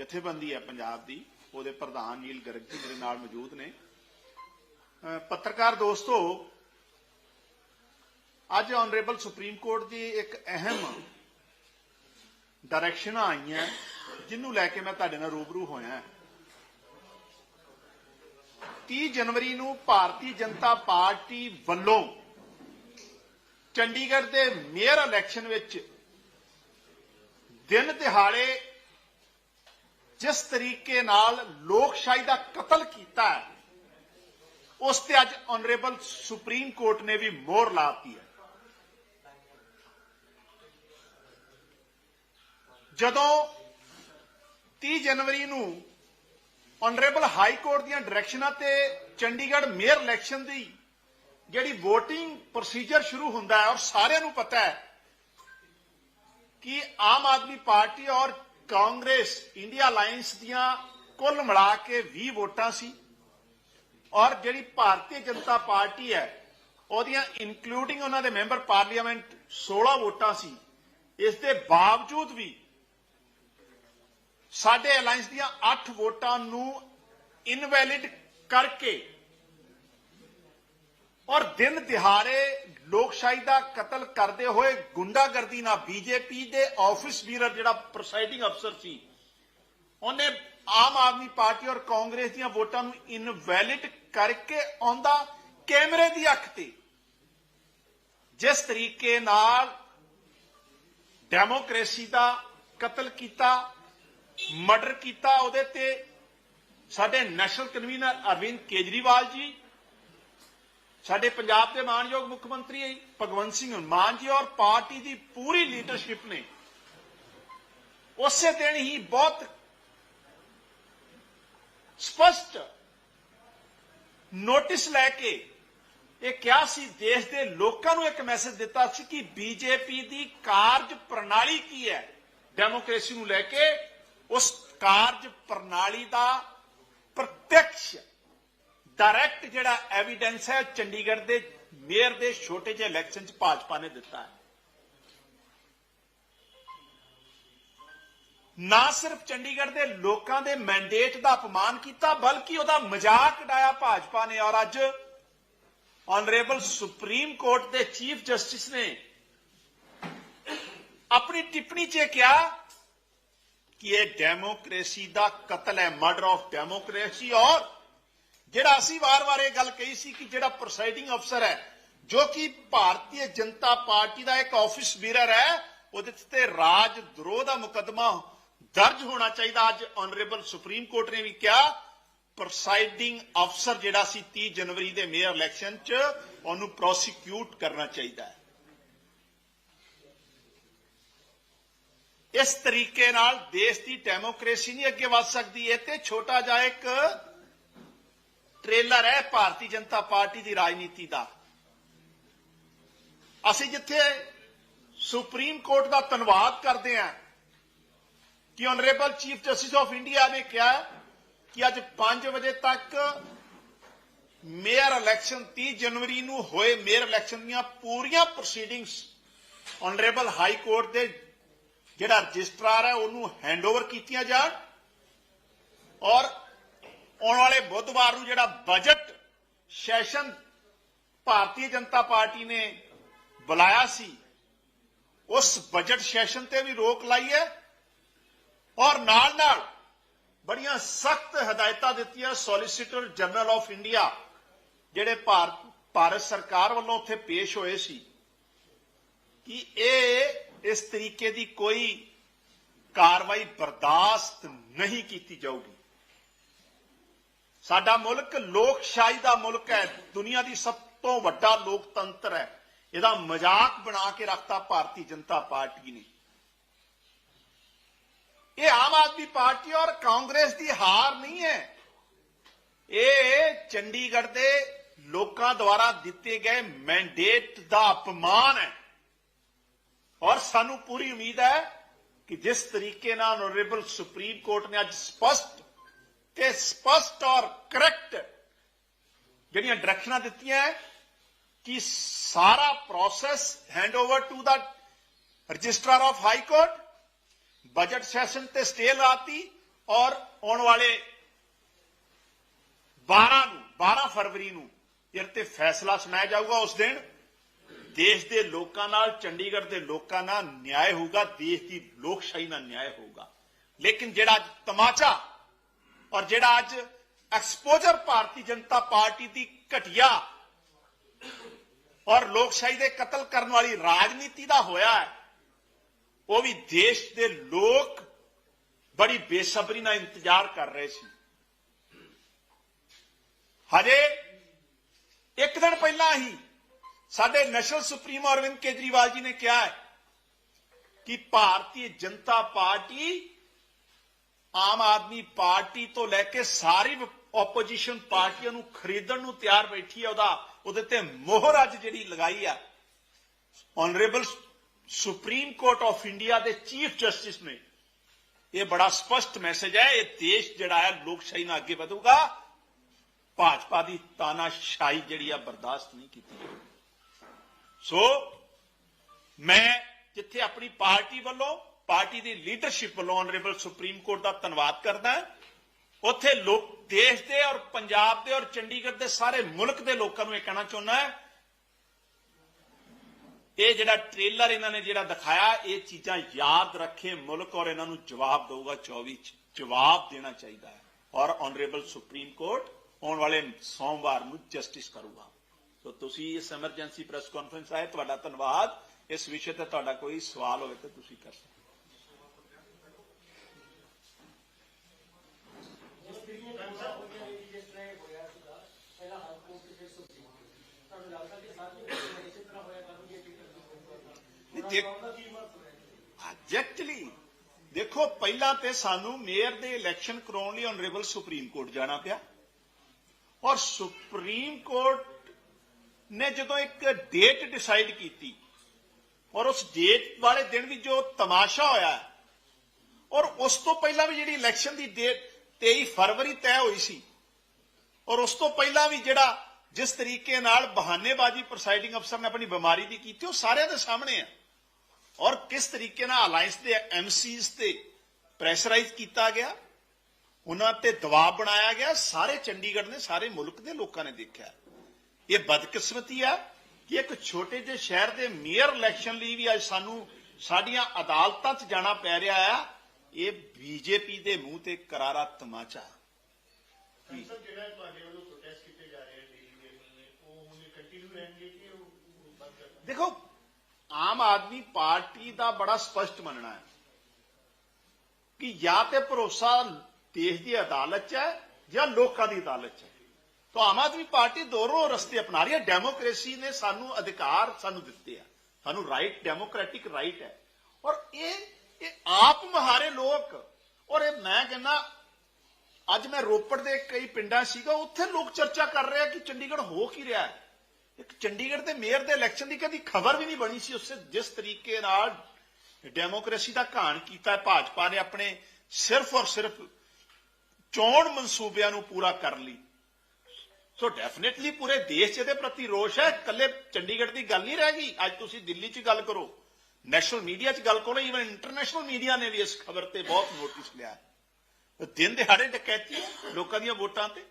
ਜਥੇਬੰਦੀ ਹੈ ਪੰਜਾਬ ਦੀ, ਉਹਦੇ ਪ੍ਰਧਾਨ ਨੀਲ ਗਰਗ ਜੀ ਮੇਰੇ ਨਾਲ ਮੌਜੂਦ ਨੇ। ਪੱਤਰਕਾਰ ਦੋਸਤੋ, ਅੱਜ ਆਨਰੇਬਲ ਸੁਪਰੀਮ ਕੋਰਟ ਦੀ ਇੱਕ ਅਹਿਮ ਡਾਇਰੈਕਸ਼ਨਾਂ ਆਈਆਂ ਜਿਹਨੂੰ ਲੈ ਕੇ ਮੈਂ ਤੁਹਾਡੇ ਨਾਲ ਰੂਬਰੂ ਹੋਇਆ। 30 ਜਨਵਰੀ ਨੂੰ ਭਾਰਤੀ ਜਨਤਾ ਪਾਰਟੀ ਵੱਲੋਂ ਚੰਡੀਗੜ੍ਹ ਦੇ ਮੇਅਰ ਇਲੈਕਸ਼ਨ ਵਿੱਚ ਦਿਨ ਦਿਹਾੜੇ ਜਿਸ ਤਰੀਕੇ ਨਾਲ ਲੋਕਸ਼ਾਹੀ ਦਾ ਕਤਲ ਕੀਤਾ ਹੈ, ਉਸ ਤੇ ਅੱਜ ਆਨਰੇਬਲ ਸੁਪਰੀਮ ਕੋਰਟ ਨੇ ਵੀ ਮੋਹਰ ਲਾਤੀ ਹੈ। ਜਦੋਂ 30 ਜਨਵਰੀ ਨੂੰ ਆਨਰੇਬਲ ਹਾਈ ਕੋਰਟ ਦੀਆਂ ਡਾਇਰੈਕਸ਼ਨਾਂ ਤੇ ਚੰਡੀਗੜ੍ਹ ਮੇਅਰ ਇਲੈਕਸ਼ਨ ਦੀ ਜਿਹੜੀ VOTING ਪ੍ਰੋਸੀਜਰ ਸ਼ੁਰੂ ਹੁੰਦਾ ਹੈ, ਔਰ ਸਾਰਿਆਂ ਨੂੰ ਪਤਾ ਹੈ ਕਿ ਆਮ ਆਦਮੀ ਪਾਰਟੀ ਔਰ ਕਾਂਗਰਸ ਇੰਡੀਆ ਅਲਾਈਅੰਸ ਦੀਆਂ ਕੁੱਲ ਮਿਲਾ ਕੇ 20 ਵੋਟਾਂ ਸੀ। ਔਰ ਜਿਹੜੀ ਭਾਰਤੀ ਜਨਤਾ ਪਾਰਟੀ ਹੈ, ਉਹਦੀਆਂ ਇਨਕਲੂਡਿੰਗ ਉਹਨਾਂ ਦੇ ਮੈਂਬਰ ਪਾਰਲੀਮੈਂਟ 16 ਵੋਟਾਂ ਸੀ। ਇਸ ਦੇ ਬਾਵਜੂਦ ਵੀ ਸਾਡੇ ਅਲਾਈਅੰਸ ਦੀਆਂ 8 ਵੋਟਾਂ ਨੂੰ ਇਨਵੈਲਿਡ ਕਰਕੇ ਔਰ ਦਿਨ ਦਿਹਾੜੇ ਲੋਕਸ਼ਾਹੀ ਦਾ ਕਤਲ ਕਰਦੇ ਹੋਏ ਗੁੰਡਾਗਰਦੀ ਨਾਲ ਬੀਜੇਪੀ ਦੇ ਆਫਿਸ ਵੀਰਰ ਜਿਹੜਾ ਪ੍ਰੈਜ਼ਾਈਡਿੰਗ ਅਫਸਰ ਸੀ, ਉਹਨੇ ਆਮ ਆਦਮੀ ਪਾਰਟੀ ਔਰ ਕਾਂਗਰਸ ਦੀਆਂ ਵੋਟਾਂ ਨੂੰ ਇਨਵੈਲਿਡ ਕਰਕੇ ਆਉਂਦਾ ਕੈਮਰੇ ਦੀ ਅੱਖ ਤੇ। ਜਿਸ ਤਰੀਕੇ ਨਾਲ ਡੈਮੋਕ੍ਰੇਸੀ ਦਾ ਕਤਲ ਕੀਤਾ ਮਰਡਰ ਕੀਤਾ, ਉਹਦੇ ਤੇ ਸਾਡੇ ਨੈਸ਼ਨਲ ਕਨਵੀਨਰ ਅਰਵਿੰਦ ਕੇਜਰੀਵਾਲ ਜੀ ਸਾਡੇ ਪੰਜਾਬ ਦੇ ਮਾਨਯੋਗ ਮੁੱਖ ਮੰਤਰੀ ਭਗਵੰਤ ਸਿੰਘ ਮਾਨ ਜੀ ਔਰ ਪਾਰਟੀ ਦੀ ਪੂਰੀ ਲੀਡਰਸ਼ਿਪ ਨੇ। ਉਸੇ ਦਿਨ ਹੀ ਬਹੁਤ ਸਪਸ਼ਟ ਨੋਟਿਸ ਲੈ ਕੇ ਇਹ ਕਿਹਾ ਸੀ, ਦੇਸ਼ ਦੇ ਲੋਕਾਂ ਨੂੰ ਇੱਕ ਮੈਸੇਜ ਦਿੱਤਾ ਸੀ ਕਿ ਬੀਜੇਪੀ ਦੀ ਕਾਰਜ ਪ੍ਰਣਾਲੀ ਕੀ ਹੈ। ਡੈਮੋਕ੍ਰੇਸੀ ਨੂੰ ਲੈ ਕੇ ਉਸ ਕਾਰਜ ਪ੍ਰਣਾਲੀ ਦਾ ਪ੍ਰਤੱਖ ਡਾਇਰੈਕਟ ਜਿਹੜਾ ਐਵੀਡੈਂਸ ਹੈ, ਚੰਡੀਗੜ੍ਹ ਦੇ ਮੇਅਰ ਦੇ ਛੋਟੇ ਜਿਹੇ ਇਲੈਕਸ਼ਨ 'ਚ ਭਾਜਪਾ ਨੇ ਦਿੱਤਾ ਹੈ। ਨਾ ਸਿਰਫ ਚੰਡੀਗੜ੍ਹ ਦੇ ਲੋਕਾਂ ਦੇ ਮੈਂਡੇਟ ਦਾ ਅਪਮਾਨ ਕੀਤਾ, ਬਲਕਿ ਉਹਦਾ ਮਜ਼ਾਕ ਉਡਾਇਆ ਭਾਜਪਾ ਨੇ। ਔਰ ਅੱਜ ਆਨਰੇਬਲ ਸੁਪਰੀਮ ਕੋਰਟ ਦੇ ਚੀਫ ਜਸਟਿਸ ਨੇ ਆਪਣੀ ਟਿੱਪਣੀ 'ਚ ਇਹ ਕਿਹਾ ਕਿ ਇਹ ਡੈਮੋਕ੍ਰੇਸੀ ਦਾ ਕਤਲ ਹੈ ਮਰਡਰ ਆਫ ਡੈਮੋਕ੍ਰੇਸੀ ਔਰ ਜਿਹੜਾ ਅਸੀਂ ਵਾਰ-ਵਾਰ ਇਹ ਗੱਲ ਕਹੀ ਸੀ ਕਿ ਜਿਹੜਾ ਪ੍ਰੋਸਾਈਡਿੰਗ ਅਫਸਰ ਹੈ, ਜੋ ਕਿ ਭਾਰਤੀ ਜਨਤਾ ਪਾਰਟੀ ਦਾ ਇੱਕ ਆਫਿਸ ਬੀਰਰ ਹੈ, ਉਹਦੇ ਤੇ ਰਾਜ ਦਰੋਹ ਦਾ ਮੁਕੱਦਮਾ ਦਰਜ ਹੋਣਾ ਚਾਹੀਦਾ। ਅੱਜ ਆਨਰੇਬਲ ਸੁਪਰੀਮ ਕੋਰਟ ਨੇ ਵੀ ਕਿਹਾ ਪ੍ਰੈਜ਼ਾਈਡਿੰਗ ਅਫਸਰ ਜਿਹੜਾ ਸੀ 30 ਜਨਵਰੀ ਦੇ ਮੇਅਰ ਇਲੈਕਸ਼ਨ 'ਚ, ਉਹਨੂੰ ਪ੍ਰੋਸੀਕਿਊਟ ਕਰਨਾ ਚਾਹੀਦਾ ਹੈ। ਇਸ ਤਰੀਕੇ ਨਾਲ ਦੇਸ਼ ਦੀ ਡੈਮੋਕ੍ਰੇਸੀ ਨਹੀਂ ਅੱਗੇ ਵੱਧ ਸਕਦੀ। ਇਹ ਤੇ ਛੋਟਾ ਜਿਹਾ ਇੱਕ ਟ੍ਰੇਲਰ ਹੈ ਭਾਰਤੀ ਜਨਤਾ ਪਾਰਟੀ ਦੀ ਰਾਜਨੀਤੀ ਦਾ। ਅਸੀਂ ਜਿੱਥੇ ਸੁਪਰੀਮ ਕੋਰਟ ਦਾ ਧੰਨਵਾਦ ਕਰਦੇ ਹਾਂ, ਕਿ honourable chief justice of India ਨੇ ਕਿਹਾ ਕਿ ਅੱਜ 5 ਵਜੇ ਤੱਕ ਮੇਅਰ ਇਲੈਕਸ਼ਨ 30 ਜਨਵਰੀ ਨੂੰ ਹੋਏ ਮੇਅਰ ਇਲੈਕਸ਼ਨ ਦੀਆਂ ਪੂਰੀਆਂ ਪ੍ਰੋਸੀਡਿੰਗਸ ਆਨਰੇਬਲ ਹਾਈ ਕੋਰਟ ਦੇ ਜਿਹੜਾ ਰਜਿਸਟਰਾਰ ਹੈ, ਉਹਨੂੰ ਹੈਂਡਓਵਰ ਕੀਤੀਆਂ ਜਾਣ ਔਰ ਆਉਣ ਵਾਲੇ ਬੁੱਧਵਾਰ ਨੂੰ ਜਿਹੜਾ ਬਜਟ ਸੈਸ਼ਨ ਭਾਰਤੀ ਜਨਤਾ ਪਾਰਟੀ ਨੇ ਬੁਲਾਇਆ ਸੀ, ਉਸ ਬਜਟ ਸੈਸ਼ਨ ਤੇ ਵੀ ਰੋਕ ਲਾਈ ਹੈ ਔਰ ਨਾਲ ਨਾਲ ਬੜੀਆਂ ਸਖਤ ਹਦਾਇਤਾਂ ਦਿੱਤੀਆਂ ਸੋਲਿਸਿਟਰ ਜਨਰਲ ਆਫ ਇੰਡੀਆ ਜਿਹੜੇ ਭਾਰਤ ਭਾਰਤ ਸਰਕਾਰ ਵੱਲੋਂ ਉੱਥੇ ਪੇਸ਼ ਹੋਏ ਸੀ ਕਿ ਇਹ ਇਸ ਤਰੀਕੇ ਦੀ ਕੋਈ ਕਾਰਵਾਈ ਬਰਦਾਸ਼ਤ ਨਹੀਂ ਕੀਤੀ ਜਾਊਗੀ। ਸਾਡਾ ਮੁਲਕ ਲੋਕਸ਼ਾਹੀ ਦਾ ਮੁਲਕ ਹੈ, ਦੁਨੀਆ ਦੀ ਸਭ ਤੋਂ ਵੱਡਾ ਲੋਕਤੰਤਰ ਹੈ। ਇਹਦਾ ਮਜ਼ਾਕ ਬਣਾ ਕੇ ਰੱਖਤਾ ਭਾਰਤੀ ਜਨਤਾ ਪਾਰਟੀ ਨੇ। ਇਹ ਆਮ ਆਦਮੀ ਪਾਰਟੀ ਔਰ ਕਾਂਗਰਸ ਦੀ ਹਾਰ ਨਹੀਂ ਹੈ। ਇਹ ਚੰਡੀਗੜ੍ਹ ਦੇ ਲੋਕਾਂ ਦੁਆਰਾ ਦਿੱਤੇ ਗਏ ਮੈਂਡੇਟ ਦਾ ਅਪਮਾਨ ਹੈ। ਔਰ ਸਾਨੂੰ ਪੂਰੀ ਉਮੀਦ ਹੈ ਕਿ ਜਿਸ ਤਰੀਕੇ ਨਾਲ ਆਨਰੇਬਲ ਸੁਪਰੀਮ ਕੋਰਟ ਨੇ ਅੱਜ ਸਪਸ਼ਟ ਤੇ ਸਪਸ਼ਟ ਔਰ ਕਰੈਕਟ ਜਿਹੜੀਆਂ ਡਾਇਰੈਕਸ਼ਨਾਂ ਦਿੱਤੀਆਂ ਹੈ ਕਿ ਸਾਰਾ process handover to the registrar of high court budget session ਤੇ ਸਟੇ ਲਾਤੀ ਔਰ ਆਉਣ ਵਾਲੇ 12 ਨੂੰ 12 ਫਰਵਰੀ ਨੂੰ ਇਹ ਤੇ ਫੈਸਲਾ ਸੁਣਾਇਆ ਜਾਊਗਾ ਉਸ ਦਿਨ। ਦੇਸ਼ ਦੇ ਲੋਕਾਂ ਨਾਲ, ਚੰਡੀਗੜ੍ਹ ਦੇ ਲੋਕਾਂ ਨਾਲ ਨਿਆਂ ਹੋਊਗਾ, ਦੇਸ਼ ਦੀ ਲੋਕਸ਼ਾਹੀ ਨਾਲ ਨਿਆਂ ਹੋਊਗਾ। ਲੇਕਿਨ ਜਿਹੜਾ ਤਮਾਚਾ ਔਰ ਜਿਹੜਾ ਅੱਜ ਐਕਸਪੋਜ਼ਰ ਭਾਰਤੀ ਜਨਤਾ ਪਾਰਟੀ ਦੀ ਘਟਿਆ ਔਰ ਲੋਕਸ਼ਾਹੀ ਦੇ ਕਤਲ ਕਰਨ ਵਾਲੀ ਰਾਜਨੀਤੀ ਦਾ ਹੋਇਆ ਹੈ, ਉਹ ਵੀ ਦੇਸ਼ ਦੇ ਲੋਕ ਬੜੀ ਬੇਸਬਰੀ ਨਾਲ ਇੰਤਜ਼ਾਰ ਕਰ ਰਹੇ ਸੀ। ਹਜੇ ਇੱਕ ਦਿਨ ਪਹਿਲਾਂ ਹੀ ਸਾਡੇ ਨੈਸ਼ਨਲ ਸੁਪਰੀਮੋ ਅਰਵਿੰਦ ਕੇਜਰੀਵਾਲ ਜੀ ਨੇ ਕਿਹਾ ਹੈ ਕਿ ਭਾਰਤੀ ਜਨਤਾ ਪਾਰਟੀ ਆਮ ਆਦਮੀ ਪਾਰਟੀ ਤੋਂ ਲੈ ਕੇ ਸਾਰੀ ਆਪੋਜੀਸ਼ਨ ਪਾਰਟੀਆਂ ਨੂੰ ਖਰੀਦਣ ਨੂੰ ਤਿਆਰ ਬੈਠੀ ਹੈ ਉਹਦਾ, ਉਹਦੇ ਤੇ ਮੋਹਰ ਅੱਜ ਜਿਹੜੀ ਲਗਾਈ ਆ honourable supreme court of India ਦੇ ਚੀਫ ਜਸਟਿਸ ਨੇ ਇਹ ਬੜਾ ਸਪਸ਼ਟ ਮੈਸੇਜ ਹੈ, ਇਹ ਦੇਸ਼ ਜਿਹੜਾ ਹੈ ਲੋਕਸ਼ਾਹੀ ਨਾਲ ਅੱਗੇ ਵਧੂਗਾ ਭਾਜਪਾ ਦੀ ਤਾਨਾਸ਼ਾਹੀ ਜਿਹੜੀ ਆ ਬਰਦਾਸ਼ਤ ਨਹੀਂ ਕੀਤੀ ਜਾਊਗੀ। ਸੋ ਮੈਂ ਜਿੱਥੇ ਆਪਣੀ ਪਾਰਟੀ ਵੱਲੋਂ ਪਾਰਟੀ ਦੀ ਲੀਡਰਸ਼ਿਪ ਵੱਲੋਂ ਆਨਰੇਬਲ ਸੁਪਰੀਮ ਕੋਰਟ ਦਾ ਧੰਨਵਾਦ ਕਰਦਾ ਹਾਂ, ਉੱਥੇ ਲੋਕ ਦੇਸ਼ ਦੇ ਔਰ ਪੰਜਾਬ ਦੇ ਔਰ ਚੰਡੀਗੜ੍ਹ ਦੇ ਸਾਰੇ ਮੁਲਕ ਦੇ ਲੋਕਾਂ ਨੂੰ ਇਹ ਕਹਿਣਾ ਚਾਹੁੰਦਾ ਹੈ। ਇਹ ਜਿਹੜਾ ਟ੍ਰੇਲਰ ਇਹਨਾਂ ਨੇ ਜਿਹੜਾ ਦਿਖਾਇਆ ਇਹ ਚੀਜ਼ਾਂ ਯਾਦ ਰੱਖੇ ਮੁਲਕ ਔਰ ਇਹਨਾਂ ਨੂੰ ਜਵਾਬ ਦੇਊਗਾ 24 ਚ ਜਵਾਬ ਦੇਣਾ ਚਾਹੀਦਾ ਹੈ। ਔਰ ਆਨਰੇਬਲ ਸੁਪਰੀਮ ਕੋਰਟ ਆਉਣ ਵਾਲੇ ਸੋਮਵਾਰ ਨੂੰ ਜਸਟਿਸ ਕਰੂਗਾ। ਸੋ ਤੁਸੀਂ ਇਸ ਐਮਰਜੈਂਸੀ ਪ੍ਰੈਸ ਕਾਨਫਰੰਸ ਆਏ ਤੁਹਾਡਾ ਧੰਨਵਾਦ। ਇਸ ਵਿਸ਼ੇ ਤੇ ਤੁਹਾਡਾ ਕੋਈ ਸਵਾਲ ਹੋਵੇ ਤਾਂ ਤੁਸੀਂ ਕਰ ਸਕਦੇ ਹੋ। ਐਗਜ਼ੈਕਟਲੀ ਦੇਖੋ, ਪਹਿਲਾਂ ਤੇ ਸਾਨੂੰ ਮੇਅਰ ਦੇ ਇਲੈਕਸ਼ਨ ਕਰਾਉਣ ਲਈ ਆਨਰੇਬਲ ਸੁਪਰੀਮ ਕੋਰਟ ਜਾਣਾ ਪਿਆ। ਔਰ ਸੁਪਰੀਮ ਕੋਰਟ ਨੇ ਜਦੋਂ ਇੱਕ ਡੇਟ ਡਿਸਾਈਡ ਕੀਤੀ, ਔਰ ਉਸ ਡੇਟ ਵਾਲੇ ਦਿਨ ਵੀ ਜੋ ਤਮਾਸ਼ਾ ਹੋਇਆ, ਔਰ ਉਸ ਤੋਂ ਪਹਿਲਾਂ ਵੀ ਜਿਹੜੀ ਇਲੈਕਸ਼ਨ ਦੀ ਡੇਟ 23 ਫਰਵਰੀ ਤੈਅ ਹੋਈ ਸੀ, ਔਰ ਉਸ ਤੋਂ ਪਹਿਲਾਂ ਵੀ ਜਿਹੜਾ ਜਿਸ ਤਰੀਕੇ ਨਾਲ ਬਹਾਨੇਬਾਜ਼ੀ ਪ੍ਰੈਜ਼ਾਈਡਿੰਗ ਅਫਸਰ ਨੇ ਆਪਣੀ ਬਿਮਾਰੀ ਦੀ ਕੀਤੀ, ਉਹ ਸਾਰਿਆਂ ਦੇ ਸਾਹਮਣੇ ਆ। ਔਰ ਕਿਸ ਤਰੀਕੇ ਨਾਲ ਅਲਾਈਅੰਸ ਦੇ ਐਮਸੀਜ਼ ਤੇ ਪ੍ਰੈਸ਼ਰਾਈਜ਼ ਕੀਤਾ ਗਿਆ? ਉਹਨਾਂ ਤੇ ਦਬਾਅ ਬਣਾਇਆ ਗਿਆ। ਸਾਰੇ ਚੰਡੀਗੜ੍ਹ ਨੇ ਸਾਰੇ ਮੁਲਕ ਦੇ ਲੋਕਾਂ ਨੇ ਦੇਖਿਆ। ਇਹ ਬਦਕਿਸਮਤੀ ਆ ਕਿ ਇੱਕ ਛੋਟੇ ਜਿਹੇ ਸ਼ਹਿਰ ਦੇ ਮੇਅਰ ਇਲੈਕਸ਼ਨ ਲਈ ਵੀ ਅੱਜ ਸਾਨੂੰ ਸਾਡੀਆਂ ਅਦਾਲਤਾਂ 'ਚ ਜਾਣਾ ਪੈ ਰਿਹਾ ਆ। ਇਹ ਬੀਜੇਪੀ ਦੇ ਮੂੰਹ ਤੇ ਕਰਾਰਾ ਤਮਾਚਾ? ਦੇਖੋ ਆਮ ਆਦਮੀ ਪਾਰਟੀ ਦਾ ਬੜਾ ਸਪਸ਼ਟ ਮੰਨਣਾ ਹੈ ਕਿ ਜਾਂ ਤੇ ਭਰੋਸਾ ਦੇਸ਼ ਦੀ ਅਦਾਲਤ 'ਚ ਹੈ ਜਾਂ ਲੋਕਾਂ ਦੀ ਅਦਾਲਤ 'ਚ ਹੈ। ਤਾਂ ਆਮ ਆਦਮੀ ਪਾਰਟੀ ਦੋਨੋਂ ਰਸਤੇ ਅਪਣਾ ਰਹੀ ਹੈ। ਡੈਮੋਕ੍ਰੇਸੀ ਨੇ ਸਾਨੂੰ ਅਧਿਕਾਰ ਸਾਨੂੰ ਦਿੱਤੇ ਆ। ਸਾਨੂੰ ਰਾਈਟ ਡੈਮੋਕ੍ਰੈਟਿਕ ਰਾਈਟ ਹੈ। ਔਰ ਇਹ ਇਹ ਆਪ ਮਹਾਰੇ ਲੋਕ, ਔਰ ਇਹ ਮੈਂ ਕਹਿੰਦਾ, ਅੱਜ ਮੈਂ ਰੋਪੜ ਦੇ ਕਈ ਪਿੰਡਾਂ ਸੀਗਾ, ਉੱਥੇ ਲੋਕ ਚਰਚਾ ਕਰ ਰਹੇ ਆ ਕਿ ਚੰਡੀਗੜ੍ਹ ਹੋ ਕੀ ਰਿਹਾ ਹੈ। ਇੱਕ ਚੰਡੀਗੜ੍ਹ ਦੇ ਮੇਅਰ ਦੇ ਇਲੈਕਸ਼ਨ ਦੀ ਕਦੀ ਖਬਰ ਵੀ ਨਹੀਂ ਬਣੀ ਸੀ ਉਸੇ ਜਿਸ ਤਰੀਕੇ ਨਾਲ ਡੈਮੋਕ੍ਰੇਸੀ ਦਾ ਘਾਣ ਕੀਤਾ ਹੈ, ਭਾਜਪਾ ਨੇ ਆਪਣੇ ਸਿਰਫ ਔਰ ਸਿਰਫ ਚੋਣ ਮਨਸੂਬਿਆਂ ਨੂੰ ਪੂਰਾ ਕਰਨ ਲਈ। ਸੋ ਡੈਫੀਨਿਟਲੀ ਪੂਰੇ ਦੇਸ਼ 'ਚ ਇਹਦੇ ਪ੍ਰਤੀ ਰੋਸ਼ ਹੈ, ਇਕੱਲੇ ਚੰਡੀਗੜ੍ਹ ਦੀ ਗੱਲ ਨਹੀਂ ਰਹਿ ਗਈ। ਅੱਜ ਤੁਸੀਂ ਦਿੱਲੀ 'ਚ ਗੱਲ ਕਰੋ ਨੈਸ਼ਨਲ ਮੀਡੀਆ 'ਚ ਗੱਲ ਕਰੋ ਇਵਨ ਇੰਟਰਨੈਸ਼ਨਲ ਮੀਡੀਆ ਨੇ ਵੀ ਇਸ ਖਬਰ ਤੇ ਬਹੁਤ ਨੋਟਿਸ ਲਿਆ ਦਿਨ ਦਿਹਾੜੇ ਡਕੈਤੀ ਹੈ ਲੋਕਾਂ ਦੀਆਂ ਵੋਟਾਂ ਤੇ।